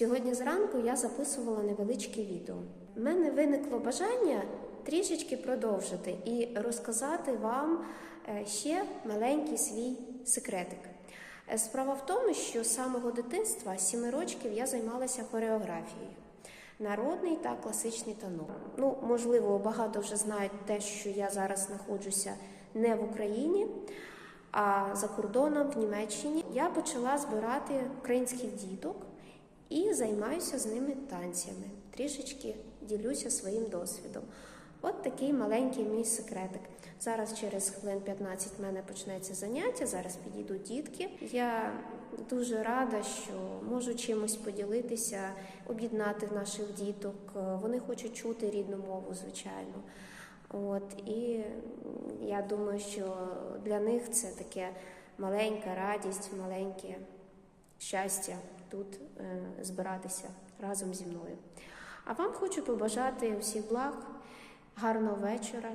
Сьогодні зранку я записувала невеличке відео. У мене виникло бажання трішечки продовжити і розказати вам е, ще маленький свій секретик. Е, Справа в тому, що з самого дитинства, з років, я займалася хореографією. Народний та класичний танок. Ну, можливо, багато вже знають те, що я зараз знаходжуся не в Україні, а за кордоном в Німеччині. Я почала збирати українських діток і займаюся з ними танцями. Трішечки ділюся своїм досвідом. От такий маленький мій секретик. Зараз через хвилин 15 в мене почнеться заняття. Зараз підійдуть дітки. Я дуже рада, що можу чимось поділитися, об'єднати наших діток. Вони хочуть чути рідну мову, звичайно. От і я думаю, що для них це таке маленька радість, маленьке щастя тут е, збиратися разом зі мною. А вам хочу побажати всіх благ, гарного вечора